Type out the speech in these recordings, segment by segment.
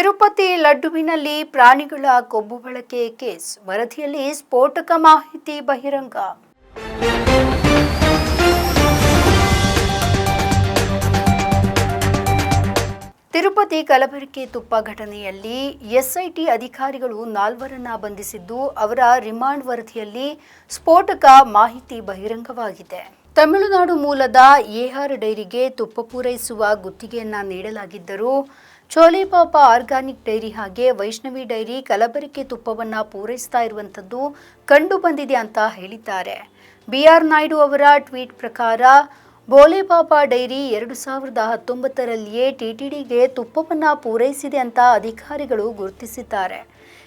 ತಿರುಪತಿ ಲಡ್ಡುವಿನಲ್ಲಿ ಪ್ರಾಣಿಗಳ ಕೊಬ್ಬು ಬಳಕೆ ಕೇಸ್, ವರದಿಯಲ್ಲಿ ಸ್ಫೋಟಕ ಮಾಹಿತಿ ಬಹಿರಂಗ. ತಿರುಪತಿ ಕಲಬೆರಕೆ ತುಪ್ಪ ಘಟನೆಯಲ್ಲಿ ಎಸ್ಐಟಿ ಅಧಿಕಾರಿಗಳು ನಾಲ್ವರನ್ನ ಬಂಧಿಸಿದ್ದು, ಅವರ ರಿಮಾಂಡ್ ವರದಿಯಲ್ಲಿ ಸ್ಫೋಟಕ ಮಾಹಿತಿ ಬಹಿರಂಗವಾಗಿದೆ. ತಮಿಳುನಾಡು ಮೂಲದ ಎಆರ್ ಡೈರಿಗೆ ತುಪ್ಪ ಪೂರೈಸುವ ಗುತ್ತಿಗೆಯನ್ನ ನೀಡಲಾಗಿದ್ದರೂ ಚೋಲೆಪಾಪ ಆರ್ಗಾನಿಕ್ ಡೈರಿ ಹಾಗೆ ವೈಷ್ಣವಿ ಡೈರಿ ಕಲಬೆರಕೆ ತುಪ್ಪವನ್ನು ಪೂರೈಸ್ತಾ ಇರುವಂಥದ್ದು ಕಂಡು ಬಂದಿದೆ ಅಂತ ಹೇಳಿದ್ದಾರೆ. ಬಿ ಆರ್ ನಾಯ್ಡು ಅವರ ಟ್ವೀಟ್ ಪ್ರಕಾರ ಬೋಲೆಪಾಪ ಡೈರಿ ಎರಡು ಸಾವಿರದ ಹತ್ತೊಂಬತ್ತರಲ್ಲಿಯೇ ಟಿಟಿಡಿಗೆ ತುಪ್ಪವನ್ನು ಪೂರೈಸಿದೆ ಅಂತ ಅಧಿಕಾರಿಗಳು ಗುರುತಿಸಿದ್ದಾರೆ.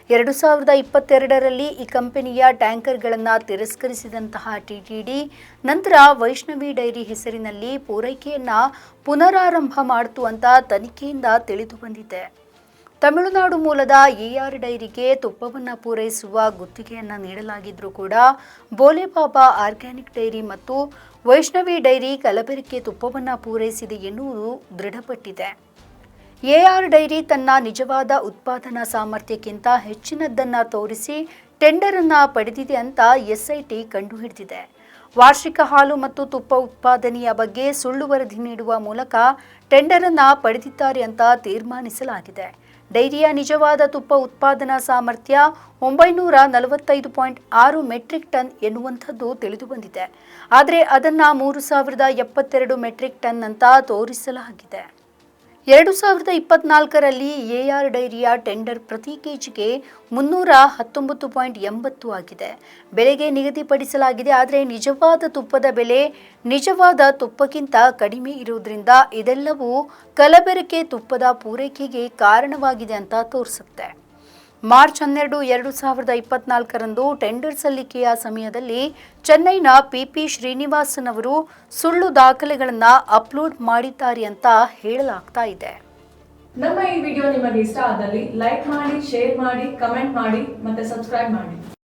ಎರಡು ಸಾವಿರದ ಇಪ್ಪತ್ತೆರಡರಲ್ಲಿ ಈ ಕಂಪನಿಯ ಟ್ಯಾಂಕರ್ಗಳನ್ನು ತಿರಸ್ಕರಿಸಿದಂತಹ ಟಿಟಿಡಿ ನಂತರ ವೈಷ್ಣವಿ ಡೈರಿ ಹೆಸರಿನಲ್ಲಿ ಪೂರೈಕೆಯನ್ನು ಪುನರಾರಂಭ ಮಾಡಿತು ಅಂತ ತನಿಖೆಯಿಂದ ತಿಳಿದು ಬಂದಿದೆ ತಮಿಳುನಾಡು ಮೂಲದ ಎಆರ್ ಡೈರಿಗೆ ತುಪ್ಪವನ್ನು ಪೂರೈಸುವ ಗುತ್ತಿಗೆಯನ್ನು ನೀಡಲಾಗಿದ್ರೂ ಕೂಡ ಬೋಲೆಬಾಬಾ ಆರ್ಗ್ಯಾನಿಕ್ ಡೈರಿ ಮತ್ತು ವೈಷ್ಣವಿ ಡೈರಿ ಕಲಬೆರಕೆ ತುಪ್ಪವನ್ನು ಪೂರೈಸಿದೆ ಎನ್ನುವುದು ದೃಢಪಟ್ಟಿದೆ. ಎಆರ್ ಡೈರಿ ತನ್ನ ನಿಜವಾದ ಉತ್ಪಾದನಾ ಸಾಮರ್ಥ್ಯಕ್ಕಿಂತ ಹೆಚ್ಚಿನದ್ದನ್ನು ತೋರಿಸಿ ಟೆಂಡರ್ ಅನ್ನು ಪಡೆದಿದೆ ಅಂತ ಎಸ್ಐಟಿ ಕಂಡುಹಿಡಿದಿದೆ. ವಾರ್ಷಿಕ ಹಾಲು ಮತ್ತು ತುಪ್ಪ ಉತ್ಪಾದನೆಯ ಬಗ್ಗೆ ಸುಳ್ಳು ವರದಿ ನೀಡುವ ಮೂಲಕ ಟೆಂಡರ್ ಅನ್ನು ಪಡೆದಿದ್ದಾರೆ ಅಂತ ತೀರ್ಮಾನಿಸಲಾಗಿದೆ. ಡೈರಿಯ ನಿಜವಾದ ತುಪ್ಪ ಉತ್ಪಾದನಾ ಸಾಮರ್ಥ್ಯ ಒಂಬೈನೂರ ನಲವತ್ತೈದು ಪಾಯಿಂಟ್ ಆರು ಮೆಟ್ರಿಕ್ ಟನ್ ಎನ್ನುವಂಥದ್ದು ತಿಳಿದು ಬಂದಿದೆ ಆದರೆ ಅದನ್ನು ಮೂರು ಸಾವಿರದ ಎಪ್ಪತ್ತೆರಡು ಮೆಟ್ರಿಕ್ ಟನ್ ಅಂತ ತೋರಿಸಲಾಗಿದೆ. ಎರಡು ಸಾವಿರದ ಇಪ್ಪತ್ನಾಲ್ಕರಲ್ಲಿ ಎಆರ್ ಡೈರಿಯ ಟೆಂಡರ್ ಪ್ರತಿ ಕೆಜಿಗೆ ಮುನ್ನೂರ ಹತ್ತೊಂಬತ್ತು ಪಾಯಿಂಟ್ ಎಂಬತ್ತು ಆಗಿದೆ. ಬೆಲೆಗೆ ನಿಗದಿಪಡಿಸಲಾಗಿದೆ, ಆದರೆ ನಿಜವಾದ ತುಪ್ಪದ ಬೆಲೆ ನಿಜವಾದ ತುಪ್ಪಕ್ಕಿಂತ ಕಡಿಮೆ ಇರುವುದರಿಂದ ಇದೆಲ್ಲವೂ ಕಲಬೆರಕೆ ತುಪ್ಪದ ಪೂರೈಕೆಗೆ ಕಾರಣವಾಗಿದೆ ಅಂತ ತೋರಿಸುತ್ತೆ. ಮಾರ್ಚ್ ಹನ್ನೆರಡು, ಎರಡು ಸಾವಿರದ ಇಪ್ಪತ್ನಾಲ್ಕರಂದು ಟೆಂಡರ್ ಸಲ್ಲಿಕೆಯ ಸಮಯದಲ್ಲಿ ಚೆನ್ನೈನ ಪಿಪಿ ಶ್ರೀನಿವಾಸನ್ ಅವರು ಸುಳ್ಳು ದಾಖಲೆಗಳನ್ನು ಅಪ್ಲೋಡ್ ಮಾಡಿದ್ದಾರೆ ಅಂತ ಹೇಳಲಾಗ್ತಾ ಇದೆ. ನಮ್ಮ ಈ ವಿಡಿಯೋ ನಿಮಗೆ ಇಷ್ಟ ಆದಲ್ಲಿ ಲೈಕ್ ಮಾಡಿ, ಶೇರ್ ಮಾಡಿ, ಕಮೆಂಟ್ ಮಾಡಿ ಮತ್ತೆ ಸಬ್ಸ್ಕ್ರೈಬ್ ಮಾಡಿ.